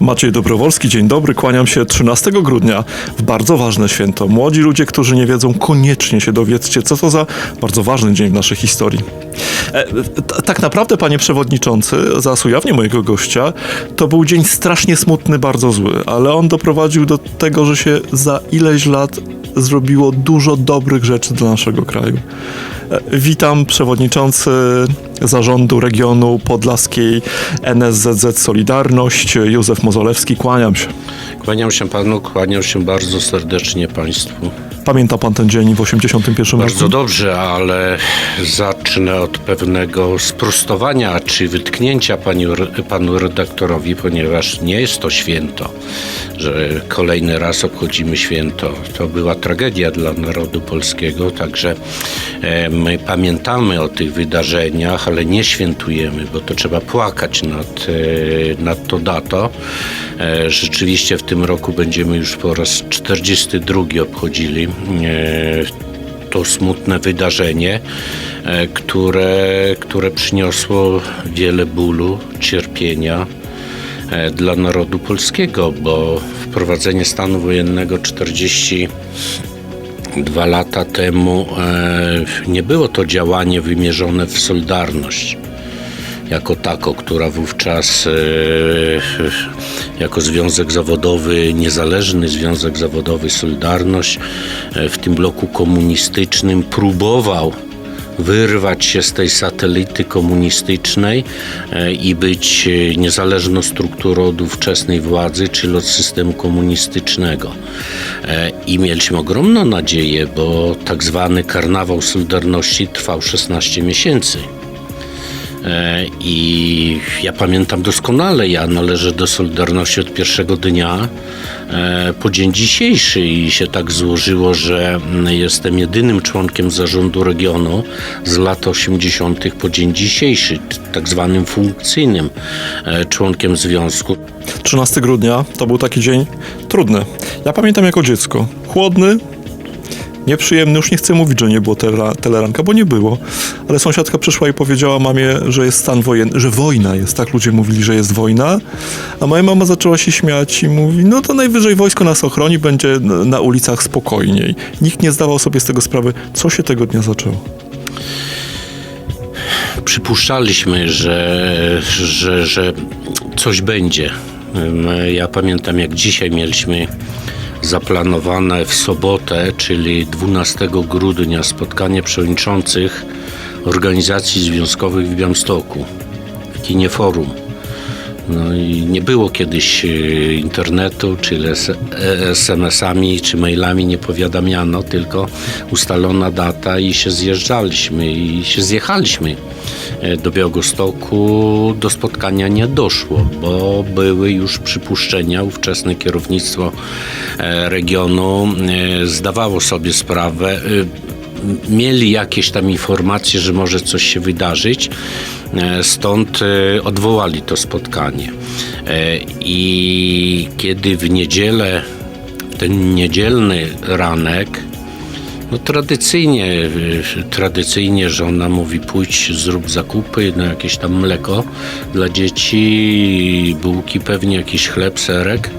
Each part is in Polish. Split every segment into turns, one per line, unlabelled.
Maciej Dobrowolski, dzień dobry. Kłaniam się 13 grudnia w bardzo ważne święto. Młodzi ludzie, którzy nie wiedzą, koniecznie się dowiedzcie, co to za bardzo ważny dzień w naszej historii. E, tak naprawdę, panie przewodniczący, za ujawnię mojego gościa, to był dzień strasznie smutny, bardzo zły, ale on doprowadził do tego, że się za ileś lat zrobiło dużo dobrych rzeczy dla naszego kraju. Witam przewodniczący zarządu regionu podlaskiej NSZZ Solidarność, Józef Mozolewski. Kłaniam się.
Kłaniam się panu, kłaniam się bardzo serdecznie państwu.
Pamięta pan ten dzień w 81
Bardzo
roku?
dobrze, ale zacznę od pewnego sprostowania czy wytknięcia paniu, panu redaktorowi, ponieważ nie jest to święto, że kolejny raz obchodzimy święto. To była tragedia dla narodu polskiego, także e, my pamiętamy o tych wydarzeniach, ale nie świętujemy, bo to trzeba płakać nad, e, nad to dato. E, Rzeczywiście w tym roku będziemy już po raz 42 obchodzili e, to smutne wydarzenie, e, które, które przyniosło wiele bólu, cierpienia dla narodu polskiego, bo wprowadzenie stanu wojennego 42 lata temu nie było to działanie wymierzone w solidarność jako tako, która wówczas e, jako związek zawodowy, niezależny związek zawodowy Solidarność e, w tym bloku komunistycznym próbował wyrwać się z tej satelity komunistycznej e, i być e, niezależną strukturą od ówczesnej władzy, czyli od systemu komunistycznego. E, I mieliśmy ogromną nadzieję, bo tak zwany karnawał Solidarności trwał 16 miesięcy. E, I ja pamiętam doskonale, ja należę do Solidarności od pierwszego dnia e, po dzień dzisiejszy i się tak złożyło, że mm, jestem jedynym członkiem zarządu regionu z lat 80. po dzień dzisiejszy, tak zwanym funkcyjnym e, członkiem związku.
13 grudnia to był taki dzień trudny. Ja pamiętam jako dziecko. Chłodny, nieprzyjemny. Już nie chcę mówić, że nie było tele- teleranka, bo nie było. Ale sąsiadka przyszła i powiedziała mamie, że jest stan wojenny, że wojna jest. Tak ludzie mówili, że jest wojna. A moja mama zaczęła się śmiać i mówi, no to najwyżej wojsko nas ochroni, będzie na ulicach spokojniej. Nikt nie zdawał sobie z tego sprawy, co się tego dnia zaczęło.
przypuszczaliśmy, że, że, że coś będzie. Ja pamiętam, jak dzisiaj mieliśmy zaplanowane w sobotę, czyli 12 grudnia, spotkanie przewodniczących organizacji związkowych w Białymstoku, w kinie Forum. No i nie było kiedyś e, internetu, czy les- e, SMS-ami, czy mailami nie powiadamiano, tylko ustalona data i się zjeżdżaliśmy i się zjechaliśmy e, do Białegostoku. Do spotkania nie doszło, bo były już przypuszczenia. Ówczesne kierownictwo regionu zdawało sobie sprawę, mieli jakieś tam informacje, że może coś się wydarzyć, e, stąd e, odwołali to spotkanie. E, I kiedy w niedzielę, ten niedzielny ranek, no tradycyjnie, tradycyjnie żona mówi pójdź, zrób zakupy, no jakieś tam mleko dla dzieci, bułki pewnie, jakiś chleb, serek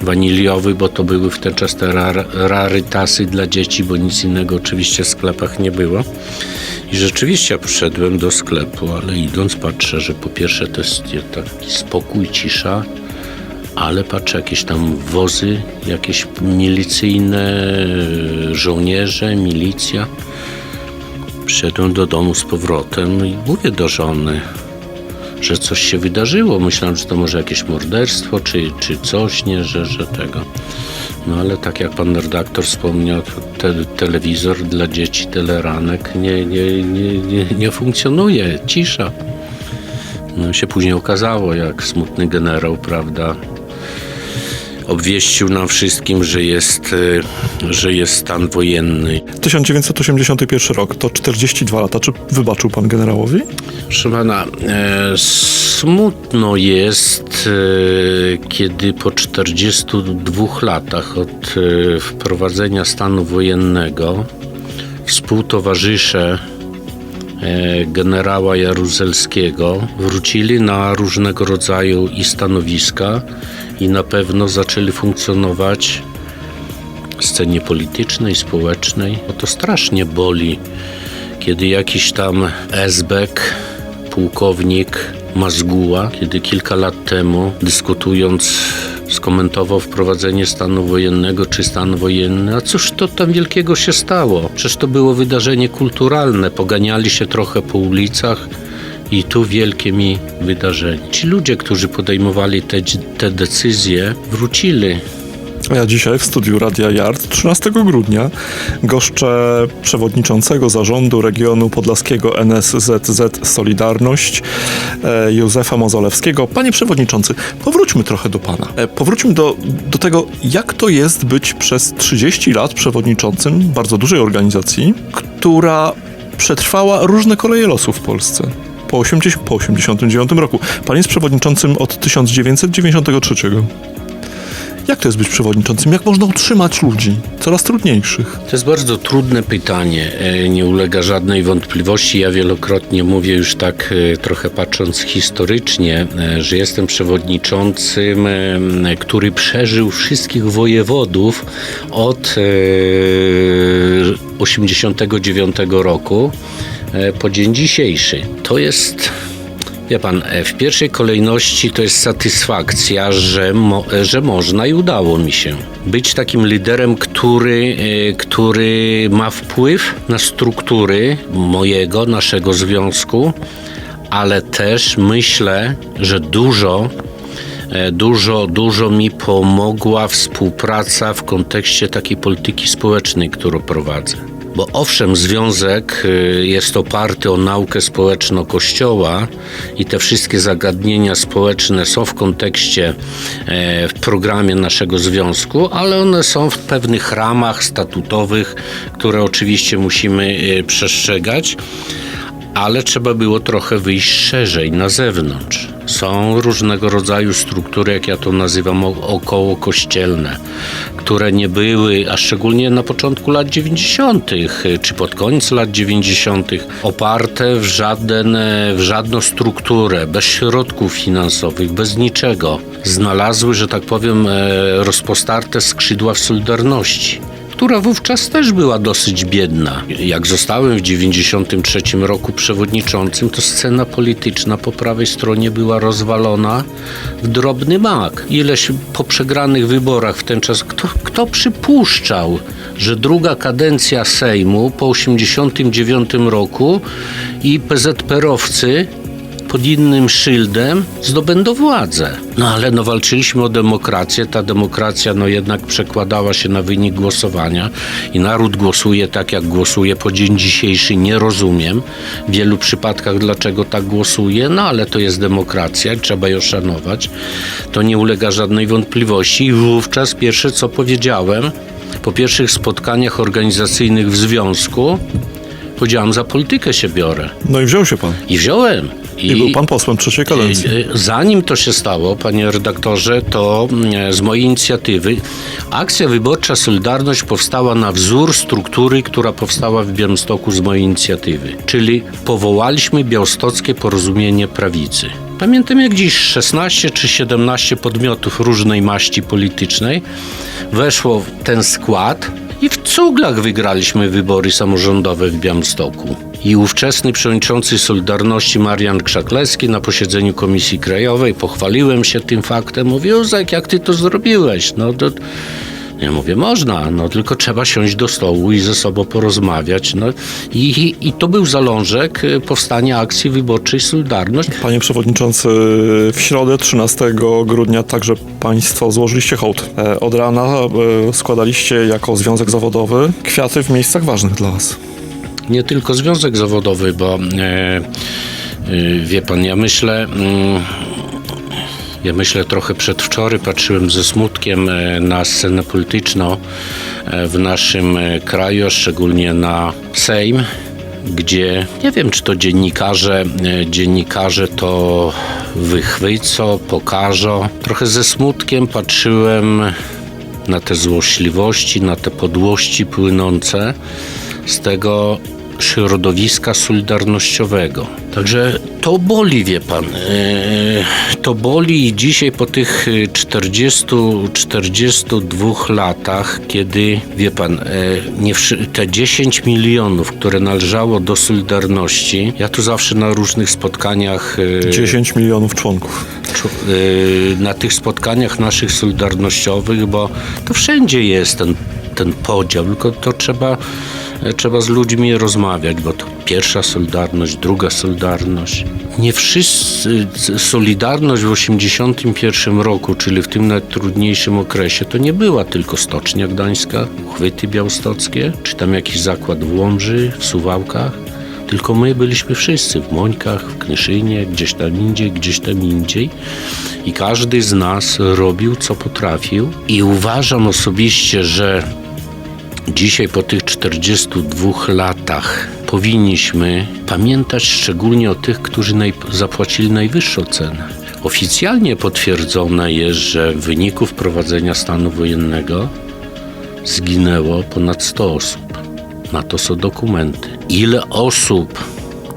waniliowy, bo to były w ten czas te rar, rarytasy dla dzieci, bo nic innego oczywiście w sklepach nie było. I rzeczywiście ja poszedłem do sklepu, ale idąc patrzę, że po pierwsze to jest taki spokój, cisza, ale patrzę, jakieś tam wozy, jakieś milicyjne, żołnierze, milicja. Przyszedłem do domu z powrotem i mówię do żony, że coś się wydarzyło. Myślałem, że to może jakieś morderstwo, czy, czy coś, nie, że, że tego. No ale tak jak pan redaktor wspomniał, te, telewizor dla dzieci, teleranek nie, nie, nie, nie, nie funkcjonuje, cisza. No się później okazało, jak smutny generał, prawda, obwieścił nam wszystkim, że jest, e, że jest stan wojenny.
1981 rok to 42 lata. Czy wybaczył pan generałowi?
Proszę pana, e, smutno jest, e, kiedy po 42 latach od e, wprowadzenia stanu wojennego współtowarzysze e, generała Jaruzelskiego, wrócili na różnego rodzaju i stanowiska i na pewno zaczęli funkcjonować w scenie politycznej, społecznej. No to strasznie boli, kiedy jakiś tam esbek, pułkownik Mazguła, kiedy kilka lat temu dyskutując skomentował wprowadzenie stanu wojennego czy stan wojenny. A cóż to tam wielkiego się stało? Przecież to było wydarzenie kulturalne. Poganiali się trochę po ulicach i tu wielkie mi wydarzenie. Ci ludzie, którzy podejmowali te, te decyzje, wrócili
Ja dzisiaj w studiu Radia Yard 13 grudnia goszczę przewodniczącego zarządu regionu podlaskiego NSZZ Solidarność e, Józefa Mozolewskiego. Panie przewodniczący, powróćmy trochę do pana. E, Powróćmy do, do tego, jak to jest być przez 30 lat przewodniczącym bardzo dużej organizacji, która przetrwała różne koleje losu w Polsce. Po 80, po 89 roku. Pan jest przewodniczącym od 1993. Jak to jest być przewodniczącym? Jak można utrzymać ludzi? Coraz trudniejszych.
To jest bardzo trudne pytanie, e, nie ulega żadnej wątpliwości. Ja wielokrotnie mówię już tak e, trochę patrząc historycznie, e, że jestem przewodniczącym, który przeżył wszystkich wojewodów od e, 89 roku po dzień dzisiejszy. To jest Wie pan, e, w pierwszej kolejności to jest satysfakcja, że, mo, e, że można i udało mi się być takim liderem, który, e, który ma wpływ na struktury mojego, naszego związku, ale też myślę, że dużo e, Dużo, dużo mi pomogła współpraca w kontekście takiej polityki społecznej, którą prowadzę. Bo owszem, związek y, jest oparty o naukę społeczną Kościoła i te wszystkie zagadnienia społeczne są w kontekście, e, w programie naszego związku, ale one są w pewnych ramach statutowych, które oczywiście musimy e, przestrzegać ale trzeba było trochę wyjść szerzej na zewnątrz. Są różnego rodzaju struktury, jak ja to nazywam, około kościelne, które nie były, a szczególnie na początku lat 90., czy pod koniec lat 90., oparte w, żaden, w żadną strukturę, bez środków finansowych, bez niczego. Znalazły, że tak powiem, e, rozpostarte skrzydła w Solidarności która wówczas też była dosyć biedna. Jak zostałem w 93 roku przewodniczącym, to scena polityczna po prawej stronie była rozwalona w drobny mak. Ileś po przegranych wyborach w ten czas, kto, kto przypuszczał, że druga kadencja Sejmu po 89 roku i PZPR-owcy pod innym szyldem zdobędą władzę. No ale no walczyliśmy o demokrację, ta demokracja no jednak przekładała się na wynik głosowania i naród głosuje tak jak głosuje po dzień dzisiejszy, nie rozumiem w wielu przypadkach dlaczego tak głosuje, no ale to jest demokracja i trzeba ją szanować. To nie ulega żadnej wątpliwości i wówczas pierwsze co powiedziałem po pierwszych spotkaniach organizacyjnych w związku powiedziałem za politykę się biorę
No i wziął się pan.
i wziąłem.
I był pan posłem trzeciej kadencji.
E, e, Zanim to się stało, panie redaktorze, to mm, z mojej inicjatywy akcja wyborcza Solidarność powstała na wzór struktury, która powstała w Białymstoku z mojej inicjatywy. Czyli powołaliśmy Białostockie Porozumienie Prawicy. Pamiętam jak dziś 16 czy 17 podmiotów różnej maści politycznej weszło w ten skład i w cuglach wygraliśmy wybory samorządowe w Białymstoku. I ówczesny przewodniczący Solidarności Marian Krzaklewski na posiedzeniu Komisji Krajowej pochwaliłem się tym faktem. Mówię, Józek, jak ty to zrobiłeś? No to... Ja mówię, można, no tylko trzeba siąść do stołu i ze sobą porozmawiać. No i, i, to był zalążek y, powstania akcji wyborczej Solidarność.
Panie przewodniczący, w środę 13 grudnia także państwo złożyliście hołd. E, Od rana e, składaliście jako związek zawodowy kwiaty w miejscach ważnych dla was.
nie tylko związek zawodowy, bo e, e, wie pan, ja myślę. Mm, ja myślę trochę przedwczoraj patrzyłem ze smutkiem e, na scenę polityczną e, w naszym e, kraju, szczególnie na Sejm, gdzie nie wiem, czy to dziennikarze, dziennikarze to wychwycą, pokażą. Trochę ze smutkiem patrzyłem na te złośliwości, na te podłości płynące z tego środowiska solidarnościowego. Także to boli, wie pan. E, To boli dzisiaj po tych e, 40, 42 latach, kiedy, wie pan, e, nie te 10 milionów, które należało do Solidarności, ja tu zawsze na różnych spotkaniach e,
10 milionów członków.
na tych spotkaniach naszych solidarnościowych, bo to wszędzie jest ten, ten podział, tylko to trzeba, trzeba z ludźmi rozmawiać, bo to pierwsza solidarność, druga solidarność. Nie wszyscy, solidarność w 1981 roku, czyli w tym najtrudniejszym okresie, to nie była tylko Stocznia Gdańska, Uchwyty Białostockie, czy tam jakiś zakład w Łomży, w Suwałkach. Tylko my byliśmy wszyscy w Mońkach, w Knyszynie, gdzieś tam indziej, gdzieś tam indziej. I każdy z nas robił, co potrafił. I uważam osobiście, że dzisiaj po tych 42 latach powinniśmy pamiętać szczególnie o tych, którzy naj, zapłacili najwyższą cenę. Oficjalnie potwierdzone jest, że w wyniku wprowadzenia stanu wojennego zginęło ponad 100 osób. Na to są dokumenty. Ile osób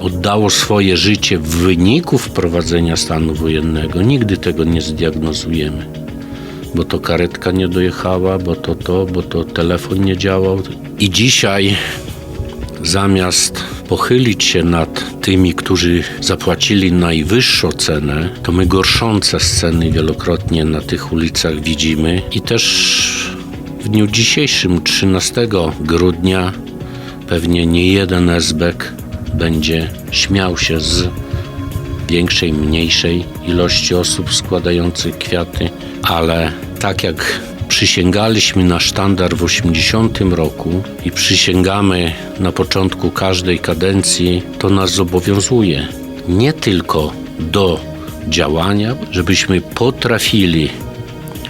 oddało swoje życie w wyniku wprowadzenia stanu wojennego, nigdy tego nie zdiagnozujemy. Bo to karetka nie dojechała, bo to to, bo to telefon nie działał. I dzisiaj zamiast pochylić się nad tymi, którzy zapłacili najwyższą cenę, to my gorszące sceny wielokrotnie na tych ulicach widzimy i też w dniu dzisiejszym, 13 grudnia, pewnie nie jeden esbek będzie śmiał się z większej, mniejszej ilości osób składających kwiaty, ale tak jak przysięgaliśmy na sztandar w 80 roku i przysięgamy na początku każdej kadencji, to nas zobowiązuje nie tylko do działania, żebyśmy potrafili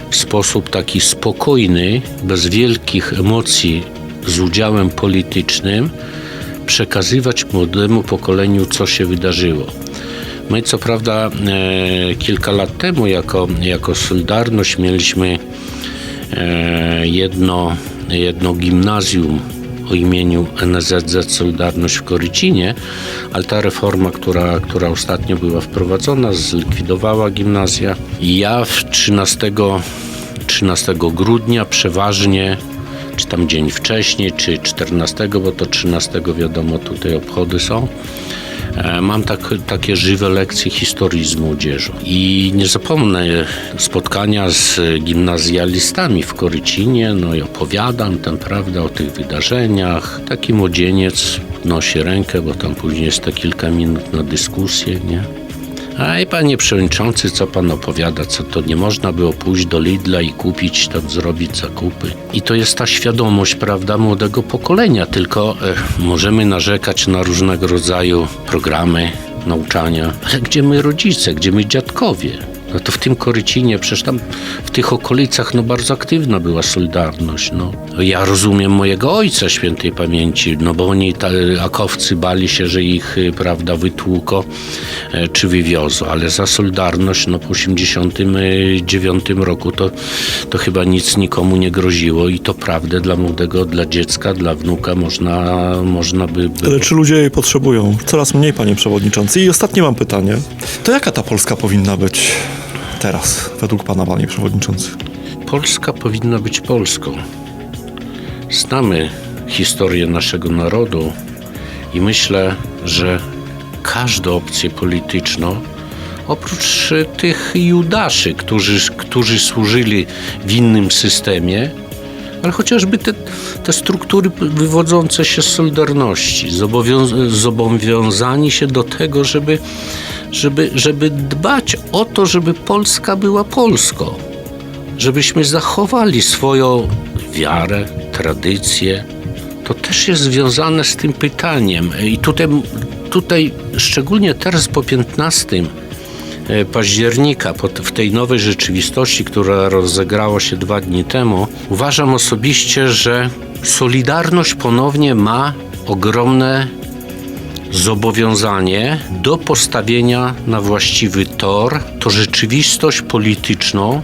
w sposób taki spokojny, bez wielkich emocji, z udziałem politycznym, przekazywać młodemu pokoleniu, co się wydarzyło. My, co prawda, e, kilka lat temu, jako, jako Solidarność, mieliśmy e, jedno, jedno gimnazjum o imieniu NSZZ Solidarność w Korycinie, ale ta reforma, która, która ostatnio była wprowadzona, zlikwidowała gimnazja. Ja w 13, 13 grudnia przeważnie czy tam dzień wcześniej, czy 14, bo to 13 wiadomo tutaj obchody są. E, Mam tak, takie żywe lekcje historii z młodzieżą. I nie zapomnę spotkania z gimnazjalistami w Korycinie, no i opowiadam tam, prawda, o tych wydarzeniach. Taki młodzieniec nosi rękę, bo tam później jest te kilka minut na dyskusję, nie? A i panie przewodniczący, co pan opowiada, co to nie można było pójść do Lidla i kupić, tam zrobić zakupy. I to jest ta świadomość, prawda, młodego pokolenia, tylko e, możemy narzekać na różnego rodzaju programy nauczania, ale gdzie my rodzice, gdzie my dziadkowie? To w tym Korycinie, przecież tam w tych okolicach no bardzo aktywna była Solidarność. No. Ja rozumiem mojego ojca świętej pamięci, no bo oni, ta, akowcy, bali się, że ich, y, prawda, wytłuko e, czy wywiozą, ale za Solidarność no po 89 roku to, to chyba nic nikomu nie groziło i to prawdę dla młodego, dla dziecka, dla wnuka można, można by... by
Ale czy ludzie jej potrzebują? Coraz mniej, panie przewodniczący. I ostatnie mam pytanie. To jaka ta Polska powinna być teraz, według pana, panie przewodniczący?
Polska powinna być Polską. Znamy historię naszego narodu i myślę, że każdą opcję polityczną, oprócz tych Judaszy, którzy, którzy służyli w innym systemie, ale chociażby te, te struktury wywodzące się z Solidarności, zobowią- zobowiązani się do tego, żeby, żeby, żeby dbać o to, żeby Polska była Polską żebyśmy zachowali swoją wiarę, tradycję. To też jest związane z tym pytaniem. I tutaj, tutaj szczególnie teraz po 15 e, października, w tej nowej rzeczywistości, która rozegrała się dwa dni temu, uważam osobiście, że Solidarność ponownie ma ogromne zobowiązanie do postawienia na właściwy tor to rzeczywistość polityczną,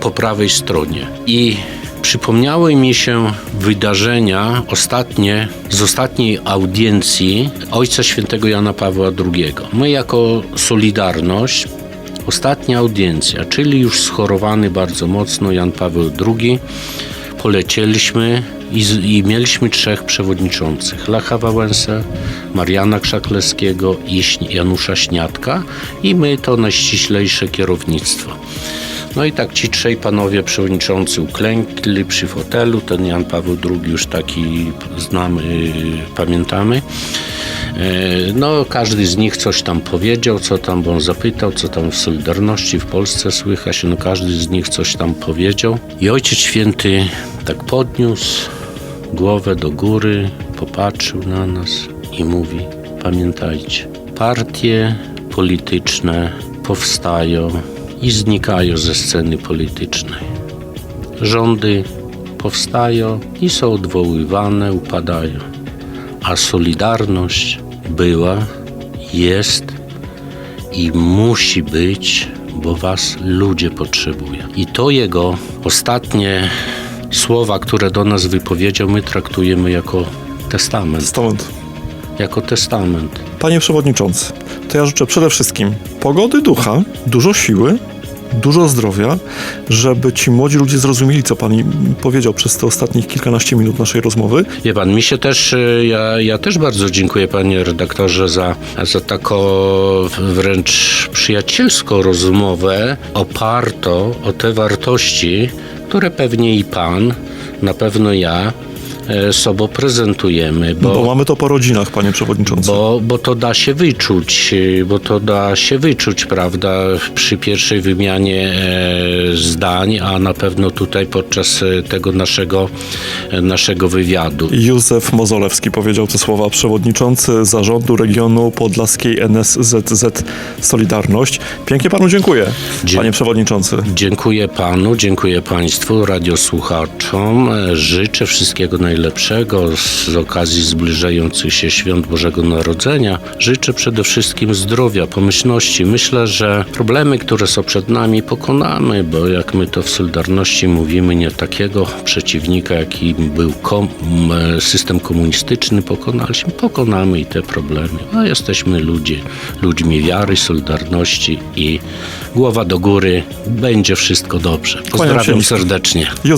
po prawej stronie. I przypomniały mi się wydarzenia ostatnie, z ostatniej audiencji Ojca Świętego Jana Pawła II. My jako Solidarność, ostatnia audiencja, czyli już schorowany bardzo mocno Jan Paweł II, polecieliśmy i, i mieliśmy trzech przewodniczących. Lecha Wałęsę, Mariana Krzaklewskiego i Janusza Śniadka i my to najściślejsze kierownictwo. No i tak ci trzej panowie przewodniczący uklękli przy fotelu. Ten Jan Paweł II już taki znamy, pamiętamy. E, No, każdy z nich coś tam powiedział, co tam, on zapytał, co tam w Solidarności w Polsce słychać. No, każdy z nich coś tam powiedział. I Ojciec Święty tak podniósł głowę do góry, popatrzył na nas i mówi: Pamiętajcie, partie polityczne powstają i znikają ze sceny politycznej. Rządy powstają i są odwoływane, upadają. A Solidarność była, jest i musi być, bo was ludzie potrzebują. I to jego ostatnie słowa, które do nas wypowiedział, my traktujemy jako testament.
Testament.
Jako testament.
Panie Przewodniczący, to ja życzę przede wszystkim pogody ducha, dużo siły, dużo zdrowia, żeby ci młodzi ludzie zrozumieli, co Pan im powiedział przez te ostatnich kilkanaście minut naszej rozmowy.
Wie pan, mi się też, y, ja, ja też bardzo dziękuję panie redaktorze za, za taką wręcz przyjacielską rozmowę oparto o te wartości, które pewnie i pan, na pewno ja sobą prezentujemy,
Bo, mamy to po rodzinach, Panie Przewodniczący.
bo, bo to da się wyczuć, y, bo to da się wyczuć, prawda, przy pierwszej wymianie e, zdań, a na pewno tutaj podczas e, tego naszego, e, naszego wywiadu.
Józef Mozolewski powiedział te słowa, przewodniczący zarządu regionu podlaskiej NSZZ Solidarność. Pięknie panu dziękuję,
Dzie-
panie przewodniczący.
Dziękuję panu, dziękuję państwu, radiosłuchaczom. E, Życzę wszystkiego najlepszego z okazji zbliżających się świąt Bożego Narodzenia. Życzę przede wszystkim zdrowia, pomyślności. Myślę, że problemy, które są przed nami, pokonamy, bo jak my to w Solidarności mówimy, nie takiego przeciwnika, jaki był kom- system komunistyczny, pokonaliśmy. Pokonamy i te problemy. No, jesteśmy ludzie, ludźmi wiary, Solidarności i głowa do góry. Będzie wszystko dobrze. Pozdrawiam serdecznie.
Józef